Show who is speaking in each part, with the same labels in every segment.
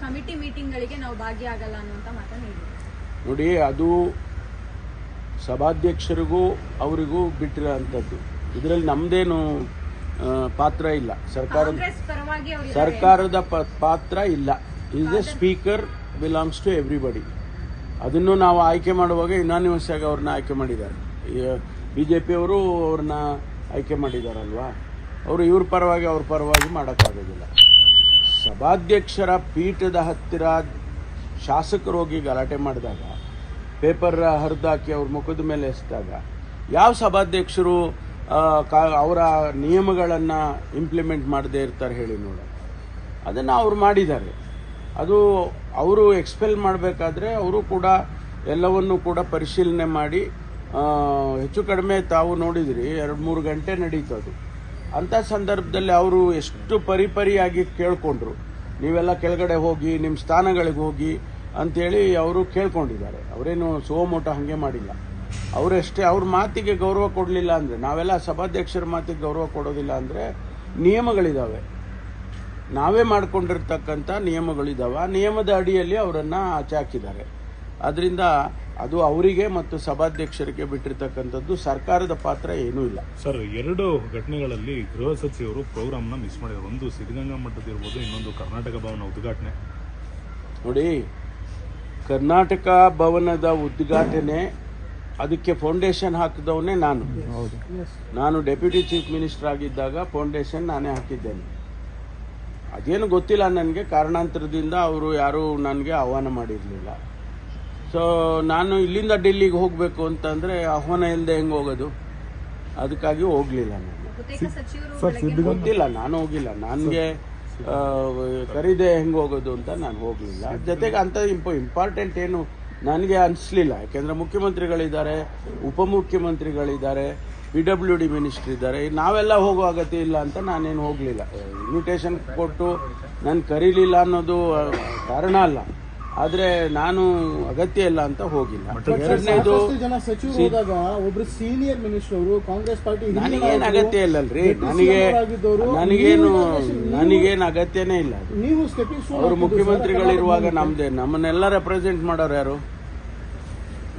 Speaker 1: Committee ಮೀಟಿಂಗ್ಗಳಿಗೆ ನಾವು ಭಾಗಿಯಾಗಲ್ಲ ಅನ್ನುವಂತ ಮಾತನ್ನು ಹೇಳಿದ್ರು
Speaker 2: ನೋಡಿ ಅದು ಸಭಾಧ್ಯಕ್ಷರಿಗೂ ಅವರಿಗೂ ಬಿಟ್ಟಿರೋ ಅಂಥದ್ದು ಇದರಲ್ಲಿ ನಮ್ಮದೇನು ಪಾತ್ರ ಇಲ್ಲ. ಸರ್ಕಾರದ ಪ- ಪಾತ್ರ ಇಲ್ಲ. Is the speaker belongs to everybody ಅದನ್ನು ನಾವು ಆಯ್ಕೆ ಮಾಡುವಾಗ ಯುನಾನಿಮಸ್ ಆಗಿ ಅವ್ರನ್ನ ಆಯ್ಕೆ ಮಾಡಿದ್ದಾರೆ. ಬಿ ಜೆ ಪಿಯವರು ಅವ್ರನ್ನ ಆಯ್ಕೆ ಮಾಡಿದಾರಲ್ವಾ? ಅವರು ಇವ್ರ ಪರವಾಗಿ ಅವ್ರ ಪರವಾಗಿ ಮಾಡೋಕ್ಕಾಗೋದಿಲ್ಲ. ಸಭಾಧ್ಯಕ್ಷರ ಪೀಠದ ಹತ್ತಿರ ಶಾಸಕರು ಹೋಗಿ ಗಲಾಟೆ ಮಾಡಿದಾಗ, ಪೇಪರ್ ಹರಿದಾಕಿ ಅವ್ರ ಮುಖದ ಮೇಲೆ ಎಸ್ದಾಗ, ಯಾವ ಸಭಾಧ್ಯಕ್ಷರು ಅವರ ನಿಯಮಗಳನ್ನು ಇಂಪ್ಲಿಮೆಂಟ್ ಮಾಡದೇ ಇರ್ತಾರೆ ಹೇಳಿ ನೋಡ. ಅದನ್ನು ಅವ್ರು ಮಾಡಿದ್ದಾರೆ. ಅದು ಅವರು ಎಕ್ಸ್ಪೆಲ್ ಮಾಡಬೇಕಾದ್ರೆ ಅವರು ಕೂಡ ಎಲ್ಲವನ್ನು ಕೂಡ ಪರಿಶೀಲನೆ ಮಾಡಿ ಹೆಚ್ಚು ಕಡಿಮೆ ತಾವು ನೋಡಿದಿರಿ, ಎರಡು ಮೂರು ಗಂಟೆ ನಡೀತದು. ಅಂಥ ಸಂದರ್ಭದಲ್ಲಿ ಅವರು ಎಷ್ಟು ಪರಿಪರಿಯಾಗಿ ಕೇಳಿಕೊಂಡ್ರು. ನೀವೆಲ್ಲ ಕೆಳಗಡೆ ಹೋಗಿ ನಿಮ್ಮ ಸ್ಥಾನಗಳಿಗೆ ಹೋಗಿ ಅಂಥೇಳಿ ಅವರು ಕೇಳ್ಕೊಂಡಿದ್ದಾರೆ. ಅವರೇನು ಸೋಮೋಟ ಹಾಗೆ ಮಾಡಿಲ್ಲ. ಅವರಷ್ಟೇ, ಅವ್ರ ಮಾತಿಗೆ ಗೌರವ ಕೊಡಲಿಲ್ಲ ಅಂದರೆ, ನಾವೆಲ್ಲ ಸಭಾಧ್ಯಕ್ಷರ ಮಾತಿಗೆ ಗೌರವ ಕೊಡೋದಿಲ್ಲ ಅಂದರೆ ನಿಯಮಗಳಿದ್ದಾವೆ ನಾವೇ ಮಾಡಿಕೊಂಡಿರ್ತಕ್ಕಂಥ ನಿಯಮಗಳಿದ್ದಾವೆ ಆ ನಿಯಮದ ಅಡಿಯಲ್ಲಿ ಅವರನ್ನು ಆಚೆ ಹಾಕಿದ್ದಾರೆ. ಅದರಿಂದ ಅದು ಅವರಿಗೆ ಮತ್ತು ಸಭಾಧ್ಯಕ್ಷರಿಗೆ ಬಿಟ್ಟಿರ್ತಕ್ಕಂಥದ್ದು ಸರ್ಕಾರದ ಪಾತ್ರ ಏನೂ ಇಲ್ಲ.
Speaker 3: ಸರ್ ಎರಡು ಘಟನೆಗಳಲ್ಲಿ ಗೃಹ ಸಚಿವರು ಪ್ರೋಗ್ರಾಮ್ನ ಮಿಸ್ ಮಾಡಿದ್ರು. ಒಂದು ಸಿದ್ಧಗಂಗಾ ಮಠದ ಇರ್ಬೋದು ಇನ್ನೊಂದು ಕರ್ನಾಟಕ ಭವನ ಉದ್ಘಾಟನೆ.
Speaker 2: ನೋಡಿ ಕರ್ನಾಟಕ ಭವನದ ಉದ್ಘಾಟನೆ ಅದಕ್ಕೆ ಫೌಂಡೇಶನ್ ಹಾಕಿದವನೇ ನಾನು. ನಾನು ಡೆಪ್ಯೂಟಿ ಚೀಫ್ ಮಿನಿಸ್ಟರ್ ಆಗಿದ್ದಾಗ ಫೌಂಡೇಶನ್ ನಾನೇ ಹಾಕಿದ್ದೇನೆ. ಅದೇನು ಗೊತ್ತಿಲ್ಲ ನನಗೆ. ಕಾರಣಾಂತರದಿಂದ ಅವರು ಯಾರೂ ನನಗೆ ಆಹ್ವಾನ ಮಾಡಿರಲಿಲ್ಲ. ಸೊ ನಾನು ಇಲ್ಲಿಂದ ಡೆಲ್ಲಿಗೆ ಹೋಗಬೇಕು ಅಂತಂದರೆ ಆಹ್ವಾನ ಇಲ್ಲದೆ ಹೆಂಗೆ ಹೋಗೋದು? ಅದಕ್ಕಾಗಿ ಹೋಗಲಿಲ್ಲ ನಾನು. ಗೊತ್ತಿಲ್ಲ ನಾನು ಹೋಗಿಲ್ಲ. ನನಗೆ ಕರೀದೆ ಹೆಂಗೆ ಹೋಗೋದು ಅಂತ ನಾನು ಹೋಗಲಿಲ್ಲ. ಜೊತೆಗೆ ಅಂಥ ಇಂಪ ಇಂಪಾರ್ಟೆಂಟ್ ಏನು ನನಗೆ ಅನಿಸ್ಲಿಲ್ಲ. ಯಾಕೆಂದರೆ ಮುಖ್ಯಮಂತ್ರಿಗಳಿದ್ದಾರೆ ಉಪಮುಖ್ಯಮಂತ್ರಿಗಳಿದ್ದಾರೆ ಪಿ ಡಬ್ಲ್ಯೂ ಡಿ ಮಿನಿಸ್ಟ್ರ್ ಇದ್ದಾರೆ. ನಾವೆಲ್ಲ ಹೋಗೋ ಅಗತ್ಯ ಇಲ್ಲ ಅಂತ ನಾನೇನು ಹೋಗಲಿಲ್ಲ. ಇನ್ವಿಟೇಷನ್ ಕೊಟ್ಟು ನಾನು ಕರೀಲಿಲ್ಲ ಅನ್ನೋದು ಕಾರಣ ಅಲ್ಲ. ಆದರೆ ನಾನು ಅಗತ್ಯ ಇಲ್ಲ ಅಂತ ಹೋಗಿಲ್ಲ. ಎರಡನೇದು
Speaker 4: ಜನ ಸಚಿವರು ಹೋದಾಗ ಒಬ್ರು ಸೀನಿಯರ್ ಮಿನಿಸ್ಟರ್ ಅವರು ಕಾಂಗ್ರೆಸ್ ಪಾರ್ಟಿ
Speaker 2: ನನಗೇನು ಅಗತ್ಯ ಇಲ್ಲಲ್ರಿ. ನನಗೆ ನನಗೇನು ನನಗೇನು ಅಗತ್ಯನೇ ಇಲ್ಲ
Speaker 4: ನೀವು
Speaker 2: ಅವರು ಮುಖ್ಯಮಂತ್ರಿಗಳಿರುವಾಗ ನಮ್ದೇ ನಮ್ಮನ್ನೆಲ್ಲ ರೆಪ್ರೆಸೆಂಟ್ ಮಾಡೋರು ಯಾರು?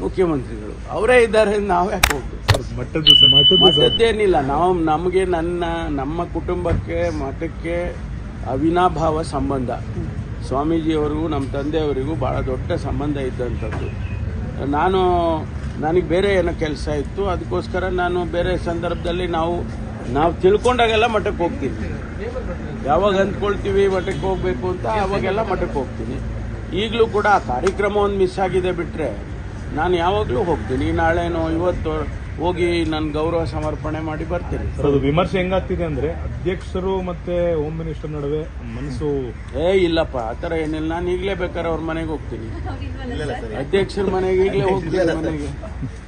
Speaker 2: ಮುಖ್ಯಮಂತ್ರಿಗಳು. ಅವರೇ ಇದ್ದಾರೆ ನಾವು ಯಾಕೆ ಹೋಗ್ಬೇಕು? ಮಠದ್ದೇನಿಲ್ಲ ನಾವು ನಮಗೆ ನನ್ನ ನಮ್ಮ ಕುಟುಂಬಕ್ಕೆ ಮಠಕ್ಕೆ ಅವಿನಾಭಾವ ಸಂಬಂಧ. ಸ್ವಾಮೀಜಿಯವರಿಗೂ, ನಮ್ಮ ತಂದೆಯವರಿಗೂ ಭಾಳ ದೊಡ್ಡ ಸಂಬಂಧ ಇದ್ದಂಥದ್ದು. ನಾನು, ನನಗೆ ಬೇರೆ ಏನೋ ಕೆಲಸ ಇತ್ತು, ಅದಕ್ಕೋಸ್ಕರ ನಾನು ಬೇರೆ ಸಂದರ್ಭದಲ್ಲಿ ನಾವು ನಾವು ತಿಳ್ಕೊಂಡಾಗೆಲ್ಲ ಮಠಕ್ಕೆ ಹೋಗ್ತೀನಿ. ಯಾವಾಗ ಅಂದ್ಕೊಳ್ತೀವಿ ಮಠಕ್ಕೆ ಹೋಗಬೇಕು ಅಂತ ಅವಾಗೆಲ್ಲ ಮಠಕ್ಕೆ ಹೋಗ್ತೀನಿ. ಈಗಲೂ ಕೂಡ ಆ ಕಾರ್ಯಕ್ರಮ ಒಂದು ಮಿಸ್ ಆಗಿದೆ ಬಿಟ್ಟರೆ ನಾನು ಯಾವಾಗಲೂ ಹೋಗ್ತೀನಿ. ನಾಳೆನೋ, ಇವತ್ತು ಹೋಗಿ ನಾನು ಗೌರವ ಸಮರ್ಪಣೆ ಮಾಡಿ ಬರ್ತೀನಿ.
Speaker 3: ಸರ್ ಅದು ವಿಮರ್ಶೆ ಹೆಂಗಾಗ್ತಿದೆ ಅಂದ್ರೆ ಅಧ್ಯಕ್ಷರು ಮತ್ತೆ ಹೋಮ್ ಮಿನಿಸ್ಟರ್ ನಡುವೆ ಮನಸ್ಸು
Speaker 2: ಏ ಇಲ್ಲಪ್ಪ ಆ ಥರ ಏನಿಲ್ಲ. ನಾನು ಈಗಲೇ ಬೇಕಾದ್ರೆ ಅವ್ರ ಮನೆಗೆ ಹೋಗ್ತೀನಿ? ಅಧ್ಯಕ್ಷರ ಮನೆಗೆ ಈಗಲೇ ಹೋಗ್ತೀನಿ ಮನೆಗೆ.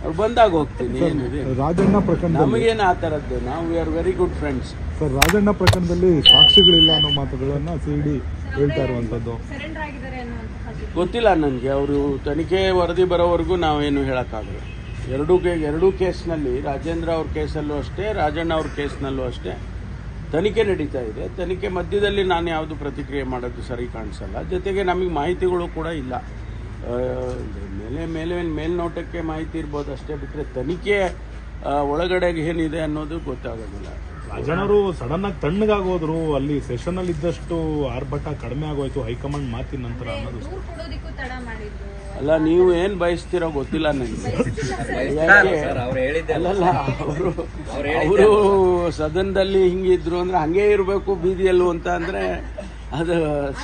Speaker 2: ಅವ್ರು ಬಂದಾಗ ಹೋಗ್ತೀನಿ ಏನಿದೆ?
Speaker 5: ರಾಜಣ್ಣ ಪ್ರಕರಣ
Speaker 2: ನಮಗೇನು ಆ ಥರದ್ದು? ನಾವು we are very good friends
Speaker 5: sir Rajanna ಪ್ರಕರಣದಲ್ಲಿ ಸಾಕ್ಷಿಗಳಿಲ್ಲ ಅನ್ನೋ ಮಾತುಗಳನ್ನ ಸಿಡಿ ಹೇಳ್ತಾ ಇರುವಂತದ್ದು.
Speaker 2: ಗೊತ್ತಿಲ್ಲ ನನಗೆ. ಅವರು ತನಿಖೆ ವರದಿ ಬರೋವರೆಗೂ ನಾವೇನು ಹೇಳೋಕ್ಕಾಗಲ್ಲ. ಎರಡೂ ಕೇ ಎರಡೂ ಕೇಸ್ನಲ್ಲಿ ರಾಜೇಂದ್ರ ಅವ್ರ ಕೇಸಲ್ಲೂ ಅಷ್ಟೇ ರಾಜಣ್ಣ ಅವ್ರ ಕೇಸ್ನಲ್ಲೂ ಅಷ್ಟೇ ತನಿಖೆ ನಡೀತಾ ಇದೆ. ತನಿಖೆ ಮಧ್ಯದಲ್ಲಿ ನಾನು ಯಾವುದು ಪ್ರತಿಕ್ರಿಯೆ ಮಾಡೋದು ಸರಿ ಕಾಣಿಸಲ್ಲ. ಜೊತೆಗೆ ನಮಗೆ ಮಾಹಿತಿಗಳು ಕೂಡ ಇಲ್ಲ. ಮೇಲೆ ಮೇಲೆ ಮೇಲ್ನೋಟಕ್ಕೆ ಮಾಹಿತಿ ಇರ್ಬೋದು ಅಷ್ಟೇ ಬಿಟ್ಟರೆ ತನಿಖೆ ಒಳಗಡೆಗೆ ಏನಿದೆ ಅನ್ನೋದು ಗೊತ್ತಾಗೋದಿಲ್ಲ.
Speaker 3: ಜನರು ಸಡನ್ ಆಗಿ ತಣ್ಣಗಾಗೋದ್ರು ಅಲ್ಲಿ ಸೆಷನ್ ಅಲ್ಲಿ ಇದ್ದಷ್ಟು ಆರ್ಭಟ ಕಡಿಮೆ ಆಗೋಯ್ತು ಹೈಕಮಾಂಡ್ ಮಾತಿನ ನಂತರ ಅನ್ನೋದು
Speaker 2: ಅಲ್ಲ ನೀವು ಏನು ಬಯಸ್ತೀರೋ ಗೊತ್ತಿಲ್ಲ ನನಗೆ ಅಲ್ಲಲ್ಲ ಅವರು ಅವರು ಸದನದಲ್ಲಿ ಹಿಂಗಿದ್ರು ಅಂದ್ರೆ ಹಂಗೆ ಇರಬೇಕು ಬೀದಿಯಲ್ಲೂ ಅಂತ ಅಂದ್ರೆ ಅದು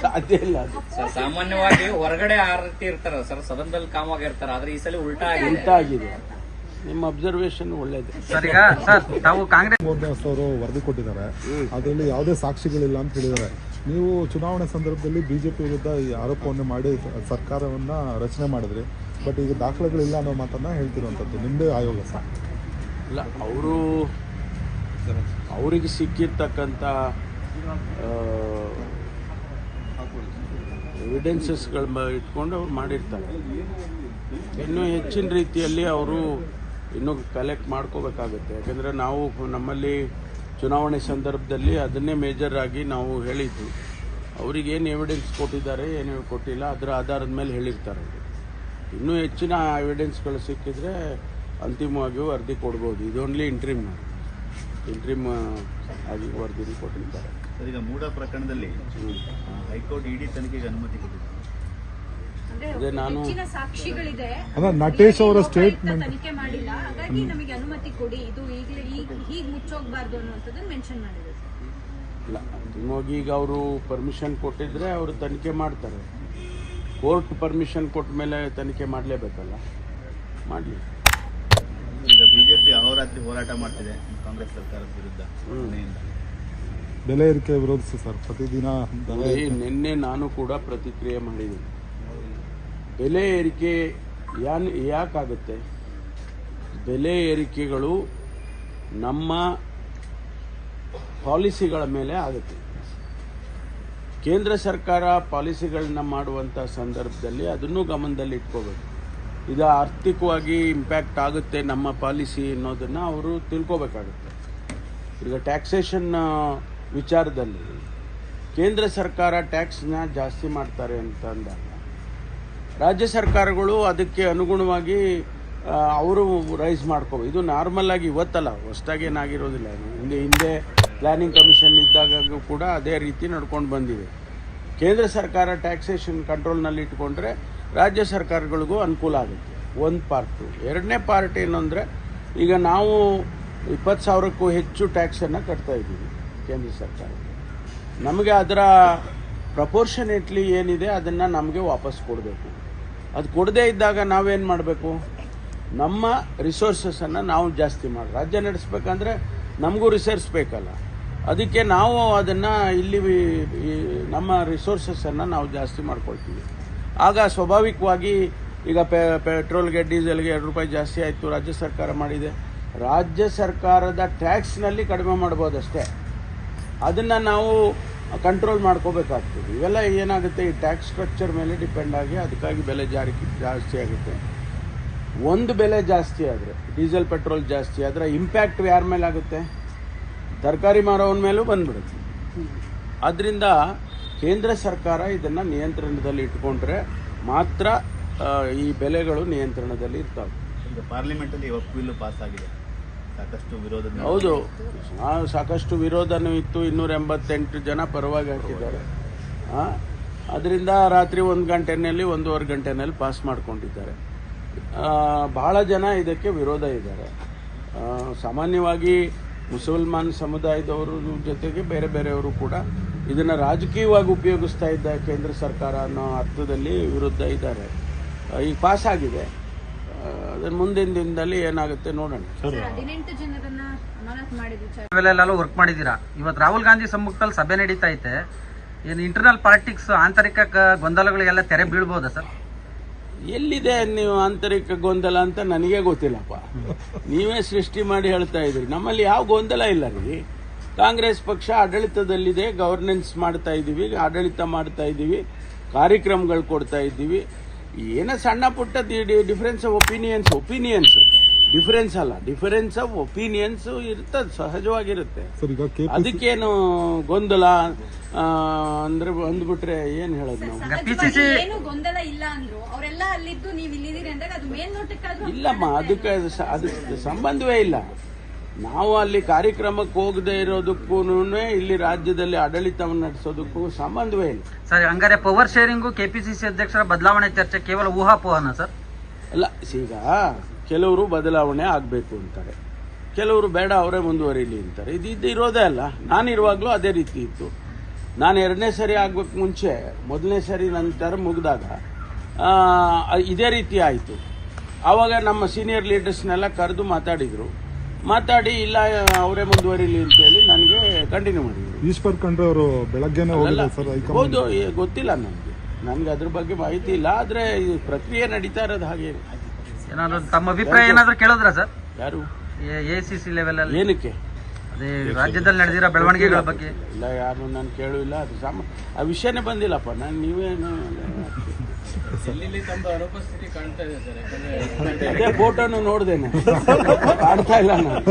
Speaker 2: ಸಾಧ್ಯ ಇಲ್ಲ. ಅದು
Speaker 6: ಸರ್ ಸಾಮಾನ್ಯವಾಗಿ ಹೊರಗಡೆ ಆ ರೀತಿ ಇರ್ತಾರ ಸರ್ ಸದನದಲ್ಲಿ ಕಾಮಾಗಿರ್ತಾರ ಆದ್ರೆ ಈ ಸಲ ಉಲ್ಟಾ ಉಲ್ಟಾ
Speaker 2: ಆಗಿದೆ ನಿಮ್ಮ ಅಬ್ಸರ್ವೇಷನ್ ಒಳ್ಳೇದು.
Speaker 7: ಸರ್ ಈಗ ಸರ್ ತಾವು ಕಾಂಗ್ರೆಸ್
Speaker 5: ಅವರು ವರದಿ ಕೊಟ್ಟಿದ್ದಾರೆ. ಅದರಲ್ಲಿ ಯಾವುದೇ ಸಾಕ್ಷಿಗಳಿಲ್ಲ ಅಂತ ಹೇಳಿದ್ದಾರೆ. ನೀವು ಚುನಾವಣೆ ಸಂದರ್ಭದಲ್ಲಿ ಬಿ ಜೆ ಪಿ ವಿರುದ್ಧ ಈ ಆರೋಪವನ್ನು ಮಾಡಿ ಸರ್ಕಾರವನ್ನು ರಚನೆ ಮಾಡಿದ್ರಿ. ಬಟ್ ಈಗ ದಾಖಲೆಗಳಿಲ್ಲ ಅನ್ನೋ ಮಾತನ್ನು ಹೇಳ್ತಿರುವಂಥದ್ದು. ನಿಮ್ಮದೇ ಆಯೋಗ ಸಹ.
Speaker 2: ಇಲ್ಲ, ಅವರು ಅವರಿಗೆ ಸಿಕ್ಕಿರ್ತಕ್ಕಂಥ ಎವಿಡೆನ್ಸಸ್ಗಳ ಇಟ್ಕೊಂಡು ಅವ್ರು ಮಾಡಿರ್ತಾರೆ. ಇನ್ನೂ ಹೆಚ್ಚಿನ ರೀತಿಯಲ್ಲಿ ಅವರು ಇನ್ನೂ ಕಲೆಕ್ಟ್ ಮಾಡ್ಕೋಬೇಕಾಗುತ್ತೆ. ಯಾಕೆಂದರೆ ನಾವು ನಮ್ಮಲ್ಲಿ ಚುನಾವಣೆ ಸಂದರ್ಭದಲ್ಲಿ ಅದನ್ನೇ ಮೇಜರ್ ಆಗಿ ನಾವು ಹೇಳಿದ್ದು. ಅವ್ರಿಗೆ ಏನು ಎವಿಡೆನ್ಸ್ ಕೊಟ್ಟಿದ್ದಾರೆ ಏನು ಕೊಟ್ಟಿಲ್ಲ ಅದರ ಆಧಾರದ ಮೇಲೆ ಹೇಳಿರ್ತಾರೆ. ಅವರು ಇನ್ನೂ ಹೆಚ್ಚಿನ ಎವಿಡೆನ್ಸ್ಗಳು ಸಿಕ್ಕಿದ್ರೆ ಅಂತಿಮವಾಗಿಯೂ ವರದಿ ಕೊಡ್ಬೋದು. ಇದು ಓನ್ಲಿ ಇಂಟ್ರಿಮ್ ಇಂಟ್ರಿಮ್ ಆಗಿ ವರದಿ ಕೊಟ್ಟಿರ್ತಾರೆ
Speaker 8: ಸರ್ ಈಗ ಮೂಡ ಪ್ರಕರಣದಲ್ಲಿ ಹೈಕೋರ್ಟ್ ಇಡಿ ತನಿಖೆಗೆ ಅನುಮತಿ ಕೊಟ್ಟಿದೆ.
Speaker 2: ಅದೇ ನಾನು-
Speaker 1: ಹೆಚ್ಚಿನ ಸಾಕ್ಷಿಗಳಿದೆ.
Speaker 5: ಅಲ್ಲ, ನಟೇಶ್ ಅವರ ಸ್ಟೇಟ್ಮೆಂಟ್
Speaker 1: ತನಿಖೆ ಮಾಡಿಲ್ಲ. ಹಾಗಾಗಿ ನಮಗೆ ಅನುಮತಿ ಕೊಡಿ. ಇದು ಈಗಲೇ ಈಗ ಹೀಗ್ ಮುಚ್ಚೋಗ್ಬಾರ್ದು ಅನ್ನುವಂಥದ್ದನ್ನು ಮೆನ್ಷನ್ ಮಾಡಿದೆ ಸರ್
Speaker 2: ಇಲ್ಲ ಈಗ ಅವರು ಪರ್ಮಿಷನ್ ಕೊಟ್ಟಿದ್ರೆ ಅವರು ತನಿಖೆ ಮಾಡ್ತಾರೆ. ಕೋರ್ಟ್ ಪರ್ಮಿಷನ್ ಕೊಟ್ಟ ಮೇಲೆ ತನಿಖೆ ಮಾಡಲೇಬೇಕಲ್ಲ? ಮಾಡಲಿ.
Speaker 8: ಈಗ ಬಿಜೆಪಿ ಅಹೋರಾತ್ರಿ ಹೋರಾಟ ಮಾಡ್ತಿದೆ ಕಾಂಗ್ರೆಸ್ ಸರ್ಕಾರದ ವಿರುದ್ಧ
Speaker 5: ಬೆಲೆ ಏರಿಕೆ ವಿರೋಧಿಸಿ ಸರ್. ಪ್ರತಿದಿನ
Speaker 2: ನಿನ್ನೆ ನಾನು ಕೂಡ ಪ್ರತಿಕ್ರಿಯೆ ಮಾಡಿದ್ದೀನಿ. ಬೆಲೆ ಏರಿಕೆ ಯಾನ್ ಯಾಕಾಗುತ್ತೆ? ಬೆಲೆ ಏರಿಕೆಗಳು ನಮ್ಮ ಪಾಲಿಸಿಗಳ ಮೇಲೆ ಆಗುತ್ತೆ. ಕೇಂದ್ರ ಸರ್ಕಾರ ಪಾಲಿಸಿಗಳನ್ನ ಮಾಡುವಂಥ ಸಂದರ್ಭದಲ್ಲಿ ಅದನ್ನು ಗಮನದಲ್ಲಿ ಇಟ್ಕೋಬೇಕು. ಇದು ಆರ್ಥಿಕವಾಗಿ ಇಂಪ್ಯಾಕ್ಟ್ ಆಗುತ್ತೆ ನಮ್ಮ ಪಾಲಿಸಿ ಅನ್ನೋದನ್ನು ಅವರು ತಿಳ್ಕೋಬೇಕಾಗುತ್ತೆ. ಈಗ ಟ್ಯಾಕ್ಸೇಷನ್ ವಿಚಾರದಲ್ಲಿ ಕೇಂದ್ರ ಸರ್ಕಾರ ಟ್ಯಾಕ್ಸ್ನ ಜಾಸ್ತಿ ಮಾಡ್ತಾರೆ ಅಂತ ಅಂದಾಗ ರಾಜ್ಯ ಸರ್ಕಾರಗಳು ಅದಕ್ಕೆ ಅನುಗುಣವಾಗಿ ಅವರು ರೈಸ್ ಮಾಡ್ಕೋಬೇಕು ಇದು ನಾರ್ಮಲ್ ಆಗಿ ಇವತ್ತಲ್ಲ, ಹೊಸ್ದಾಗಿ ಏನಾಗಿರೋದಿಲ್ಲ. ಹಿಂದೆ ಹಿಂದೆ ಪ್ಲಾನಿಂಗ್ ಕಮಿಷನ್ ಇದ್ದಾಗ ಕೂಡ ಅದೇ ರೀತಿ ನಡ್ಕೊಂಡು ಬಂದಿದೆ. ಕೇಂದ್ರ ಸರ್ಕಾರ ಟ್ಯಾಕ್ಸೇಷನ್ ಕಂಟ್ರೋಲ್ನಲ್ಲಿ ಇಟ್ಕೊಂಡ್ರೆ ರಾಜ್ಯ ಸರ್ಕಾರಗಳಿಗೂ ಅನುಕೂಲ ಆಗುತ್ತೆ. ಒಂದು ಪಾರ್ಟು. ಎರಡನೇ ಪಾರ್ಟ್ ಏನು ಈಗ ನಾವು ಇಪ್ಪತ್ತು ಸಾವಿರಕ್ಕೂ ಹೆಚ್ಚು ಟ್ಯಾಕ್ಸನ್ನು ಕಟ್ತಾ ಇದ್ದೀವಿ ಕೇಂದ್ರ ಸರ್ಕಾರ. ನಮಗೆ ಅದರ ಪ್ರಪೋರ್ಷನೇಟ್ಲಿ ಏನಿದೆ ಅದನ್ನು ನಮಗೆ ವಾಪಸ್ ಕೊಡಬೇಕು. ಅದು ಕೊಡದೇ ಇದ್ದಾಗ ನಾವೇನು ಮಾಡಬೇಕು? ನಮ್ಮ ರಿಸೋರ್ಸಸನ್ನು ನಾವು ಜಾಸ್ತಿ ಮಾಡಿ, ರಾಜ್ಯ ನಡೆಸ್ಬೇಕಂದ್ರೆ ನಮಗೂ ರಿಸೋರ್ಸ್ ಬೇಕಲ್ಲ. ಅದಕ್ಕೆ ನಾವು ಅದನ್ನು ಇಲ್ಲಿ ನಮ್ಮ ರಿಸೋರ್ಸಸನ್ನು ನಾವು ಜಾಸ್ತಿ ಮಾಡ್ಕೊಳ್ತೀವಿ. ಆಗ ಸ್ವಾಭಾವಿಕವಾಗಿ ಈಗ ಪೆ, ಪೆಟ್ರೋಲ್ಗೆ, ಡೀಸೆಲ್ಗೆ ಎರಡು ರೂಪಾಯಿ ಜಾಸ್ತಿ ಆಯಿತು, ರಾಜ್ಯ ಸರ್ಕಾರ ಮಾಡಿದೆ. ರಾಜ್ಯ ಸರ್ಕಾರದ ಟ್ಯಾಕ್ಸ್ನಲ್ಲಿ ಕಡಿಮೆ ಮಾಡ್ಬೋದಷ್ಟೇ. ಅದನ್ನು ನಾವು ಕಂಟ್ರೋಲ್ ಮಾಡ್ಕೋಬೇಕಾಗ್ತದೆ. ಇವೆಲ್ಲ ಏನಾಗುತ್ತೆ? ಈ ಟ್ಯಾಕ್ಸ್ ಸ್ಟ್ರಕ್ಚರ್ ಮೇಲೆ ಡಿಪೆಂಡ್ ಆಗಿ ಅದಕ್ಕಾಗಿ ಬೆಲೆ ಜಾರಿ ಜಾಸ್ತಿ ಆಗುತ್ತೆ. ಒಂದು ಬೆಲೆ ಜಾಸ್ತಿ ಆದರೆ ಡೀಸೆಲ್ ಪೆಟ್ರೋಲ್ ಜಾಸ್ತಿ ಆದರೆ ಇಂಪ್ಯಾಕ್ಟ್ ಯಾರ ಮೇಲೆ ಆಗುತ್ತೆ? ತರಕಾರಿ ಮಾರೋವನ ಮೇಲೂ ಬಂದ್ಬಿಡುತ್ತೆ. ಆದ್ದರಿಂದ ಕೇಂದ್ರ ಸರ್ಕಾರ ಇದನ್ನು ನಿಯಂತ್ರಣದಲ್ಲಿ ಇಟ್ಕೊಂಡ್ರೆ ಮಾತ್ರ ಈ ಬೆಲೆಗಳು ನಿಯಂತ್ರಣದಲ್ಲಿ ಇರ್ತವೆ.
Speaker 8: ಈಗ ಪಾರ್ಲಿಮೆಂಟ್ ಅಲ್ಲಿ ವಕ್ ಬಿಲ್ ಪಾಸ್ ಆಗಿದೆ. ಸಾಕಷ್ಟು ವಿರೋಧ
Speaker 2: ಹೌದು. ಸಾಕಷ್ಟು ವಿರೋಧನೂ ಇತ್ತು. ಇನ್ನೂರ ಎಂಬತ್ತೆಂಟು ಜನ ಪರವಾಗಿ ಹಾಕಿದ್ದಾರೆ. ಅದರಿಂದ ರಾತ್ರಿ ಒಂದು ಗಂಟೆನಲ್ಲಿ, ಒಂದೂವರೆ ಗಂಟೆನಲ್ಲಿ ಪಾಸ್ ಮಾಡಿಕೊಂಡಿದ್ದಾರೆ. ಬಹಳ ಜನ ಇದಕ್ಕೆ ವಿರೋಧ ಇದ್ದಾರೆ. ಸಾಮಾನ್ಯವಾಗಿ ಮುಸಲ್ಮಾನ್ ಸಮುದಾಯದವರು ಜೊತೆಗೆ ಬೇರೆ ಬೇರೆಯವರು ಕೂಡ ಇದನ್ನು ರಾಜಕೀಯವಾಗಿ ಉಪಯೋಗಿಸ್ತಾ ಇದ್ದ ಕೇಂದ್ರ ಸರ್ಕಾರ ಅನ್ನೋ ಅರ್ಥದಲ್ಲಿ ವಿರುದ್ಧ ಇದ್ದಾರೆ. ಈಗ ಪಾಸ್ ಆಗಿದೆ. ಅದರ ಮುಂದಿನ ದಿನದಲ್ಲಿ ಏನಾಗುತ್ತೆ ನೋಡೋಣ.
Speaker 7: ಲೆವೆಲೆಲ್ಲ ವರ್ಕ್ ಮಾಡಿದ್ದೀರಾ? ಇವತ್ತು ರಾಹುಲ್ ಗಾಂಧಿ ಸಮ್ಮುಖದಲ್ಲಿ ಸಭೆ ನಡೀತಾ ಐತೆ ಏನು ಇಂಟರ್ನಲ್ ಪಾಲಿಟಿಕ್ಸ್ ಆಂತರಿಕ ಕ- ಗೊಂದಲಗಳಿಗೆಲ್ಲ ತೆರೆ ಬೀಳ್ಬೋದಾ ಸರ್?
Speaker 2: ಎಲ್ಲಿದೆ ನೀವು ಆಂತರಿಕ ಗೊಂದಲ ಅಂತ ನನಗೆ ಗೊತ್ತಿಲ್ಲಪ್ಪ. ನೀವೇ ಸೃಷ್ಟಿ ಮಾಡಿ ಹೇಳ್ತಾ ಇದ್ರಿ. ನಮ್ಮಲ್ಲಿ ಯಾವ ಗೊಂದಲ ಇಲ್ಲ ರೀ. ಕಾಂಗ್ರೆಸ್ ಪಕ್ಷ ಆಡಳಿತದಲ್ಲಿದೆ ಗವರ್ನೆನ್ಸ್ ಮಾಡ್ತಾ ಇದ್ದೀವಿ ಆಡಳಿತ ಮಾಡ್ತಾ ಇದ್ದೀವಿ ಕಾರ್ಯಕ್ರಮಗಳು ಕೊಡ್ತಾ ಇದ್ದೀವಿ ಏನೋ ಸಣ್ಣ ಪುಟ್ಟ difference of opinions opinions difference ಅಲ್ಲ ಡಿಫರೆನ್ಸ್ ಆಫ್ ಒಪಿನಿಯನ್ಸ್ ಇರ್ತದೆ ಸಹಜವಾಗಿರುತ್ತೆ.
Speaker 5: ಸರ್ ಈಗ ಕೆ
Speaker 2: ಅದಕ್ಕೇನು ಗೊಂದಲ? ಅಂದ್ರೆ ಅಂದ್ಬಿಟ್ರೆ ಏನು ಹೇಳೋದು ನಾವು?
Speaker 1: ಏನು ಗೊಂದಲ ಇಲ್ಲ ಅಂದ್ರು ಅವರೆಲ್ಲ ಅಲ್ಲಿದ್ದು ನೀವು ಇಲ್ಲಿದ್ದೀರಿ ಅಂದಾಗ ಅದು ಮೇಲ್ನೋಟಕ್ಕಾದ್ರೂ
Speaker 2: ಇಲ್ಲಮ್ಮ ಅದಕ್ಕೆ ಅದಕ್ಕೆ ಸಂಬಂಧವೇ ಇಲ್ಲ. ನಾವು ಅಲ್ಲಿ ಕಾರ್ಯಕ್ರಮಕ್ಕೆ ಹೋಗದೆ ಇರೋದಕ್ಕೂ ಇಲ್ಲಿ ರಾಜ್ಯದಲ್ಲಿ ಆಡಳಿತವನ್ನು ನಡೆಸೋದಕ್ಕೂ ಸಂಬಂಧವೇ ಇಲ್ಲ.
Speaker 7: ಸರ್ ಹಂಗಾರೆ ಪವರ್ ಶೇರಿಂಗು ಕೆಪಿಸಿಸಿ ಅಧ್ಯಕ್ಷರ ಬದಲಾವಣೆ ಚರ್ಚೆ ಕೇವಲ ಊಹಾಪೋಹನ ಸರ್?
Speaker 2: ಅಲ್ಲ ಈಗ ಕೆಲವರು ಬದಲಾವಣೆ ಆಗಬೇಕು ಅಂತಾರೆ. ಕೆಲವರು ಬೇಡ ಅವರೇ ಮುಂದುವರಿಲಿ ಅಂತಾರೆ. ಇದು ಇದು ಇರೋದೇ ಅಲ್ಲ. ನಾನಿರುವಾಗಲೂ ಅದೇ ರೀತಿ ಇತ್ತು. ನಾನು ಎರಡನೇ ಸರಿ ಆಗ್ಬೇಕು ಮುಂಚೆ ಮೊದಲನೇ ಸರಿ ನಂತರ ಮುಗಿದಾಗ ಇದೇ ರೀತಿ ಆಯಿತು. ಆವಾಗ ನಮ್ಮ ಸೀನಿಯರ್ ಲೀಡರ್ಸ್ನೆಲ್ಲ ಕರೆದು ಮಾತಾಡಿದರು. ಮಾತಾಡಿ ಇಲ್ಲ ಅವರೇ ಮುಂದುವರಿಲಿ ಅಂತೇಳಿ ನನಗೆ ಕಂಟಿನ್ಯೂ ಮಾಡಿ
Speaker 5: ಈಶ್ವರ್ ಖಂಡ್ರೆ ಅವರು ಬೆಳಗ್ಗೆನೇ ಸರ್
Speaker 2: ಹೌದು ಏ- ಗೊತ್ತಿಲ್ಲ ನನಗೆ. ನನಗೆ ಅದ್ರ ಬಗ್ಗೆ ಮಾಹಿತಿ ಇಲ್ಲ ಆದರೆ ಈ ಪ್ರಕ್ರಿಯೆ ನಡೀತಾ ಇರೋದು ಹಾಗೆ.
Speaker 7: ಏನಾದ್ರು ತಮ್ಮ ಅಭಿಪ್ರಾಯ ಏನಾದ್ರೂ ಕೇಳಿದ್ರ ಸರ್?
Speaker 2: ಯಾರು?
Speaker 7: ಎ ಸಿ ಸಿ ಲೆವೆಲ್ ಅಲ್ಲಿ.
Speaker 2: ಏನಕ್ಕೆ?
Speaker 7: ಅದೇ ರಾಜ್ಯದಲ್ಲಿ ನಡೆದಿರೋ ಬೆಳವಣಿಗೆಗಳ ಬಗ್ಗೆ.
Speaker 2: ಇಲ್ಲ ಯಾರು ನಾನು ಕೇಳಿಲ್ಲ ಅದು ಸಾಮ ಆ ವಿಷಯನೇ ಬಂದಿಲ್ಲಪ್ಪ ನಾನು ನೀವೇನು ಅದೇ ಫೋಟೋನು ನೋಡ್ದೇನೆ. ಕಾಡ್ತಾ ಇಲ್ಲ ನಾನು.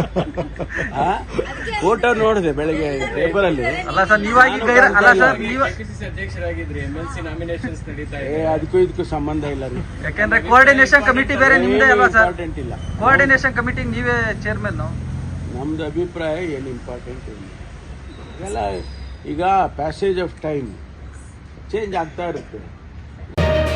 Speaker 2: ಫೋಟೋ ನೋಡಿದೆ ಬೆಳಿಗ್ಗೆ ಪೇಪರ್ ಅಲ್ಲಿ.
Speaker 7: ಅಲ್ಲ ಸರ್ ನೀವಾಗಿ ಅಲ್ಲ ಸರ್ ನೀವ
Speaker 2: ಏ ಅದಕ್ಕೂ ಇದಕ್ಕೂ ಸಂಬಂಧ ಇಲ್ಲ ರೀ.
Speaker 7: ಯಾಕಂದ್ರೆ ಕೋಆರ್ಡಿನೇಷನ್ ಕಮಿಟಿ ಬೇರೆ ನಿಮ್ದೇ ಅಲ್ವಾ ಸರ್?
Speaker 2: ಇಂಪಾರ್ಟೆಂಟ್ ಇಲ್ಲ.
Speaker 7: ಕೋಆರ್ಡಿನೇಷನ್ ಕಮಿಟಿ ನೀವೇ ಚೇರ್ಮನ್
Speaker 2: ನಮ್ದು ಅಭಿಪ್ರಾಯ ಏನು ಇಂಪಾರ್ಟೆಂಟ್ ಇಲ್ಲ. ಎಲ್ಲ ಈಗ ಪ್ಯಾಸೇಜ್ ಆಫ್ ಟೈಮ್ ಚೇಂಜ್ ಆಗ್ತಾ ಇರುತ್ತೆ.